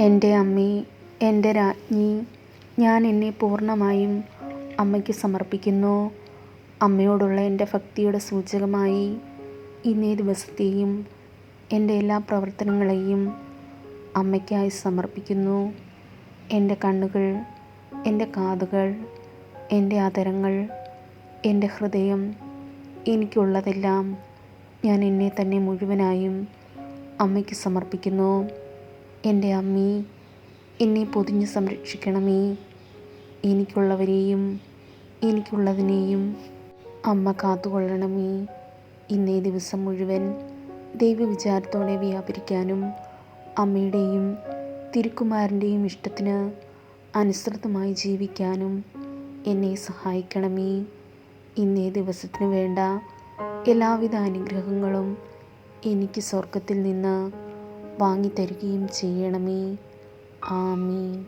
എന്റെ അമ്മേ എന്റെ രാജ്ഞി ഞാൻ എന്നെ പൂർണമായും അമ്മയ്ക്ക് സമർപ്പിക്കുന്നു. അമ്മയോടുള്ള എന്റെ ഭക്തിയുടെ സൂചകമായി ഇന്നേ ദിവസത്തെയും എന്റെ എല്ലാ പ്രവർത്തനങ്ങളെയും അമ്മയ്ക്കായി സമർപ്പിക്കുന്നു. എന്റെ കണ്ണുകൾ എന്റെ കാതുകൾ എന്റെ അതരങ്ങൾ എന്റെ ഹൃദയം എനിക്കുള്ളതെല്ലാം ഞാൻ എന്നെ തന്നെ മുഴുവനായും അമ്മയ്ക്ക് സമർപ്പിക്കുന്നു. എന്റെ അമ്മീ എന്നെ പൊതിഞ്ഞ് സംരക്ഷിക്കണമേ. എനിക്കുള്ളവരെയും എനിക്കുള്ളതിനെയും അമ്മ കാത്തുകൊള്ളണമേ. ഇന്നേ ദിവസം മുഴുവൻ ദൈവവിചാരത്തോടെ വ്യാപരിക്കാനും അമ്മയുടെയും തിരുക്കുമാരന്റെയും ഇഷ്ടത്തിന് അനുസൃതമായി ജീവിക്കാനും എന്നെ സഹായിക്കണമേ. ഇന്നേ ദിവസത്തിന് വേണ്ട എല്ലാവിധ അനുഗ്രഹങ്ങളും എനിക്ക് സ്വർഗത്തിൽ നിന്ന് വാങ്ങിത്തരികയും ചെയ്യണമേ. ആമീൻ.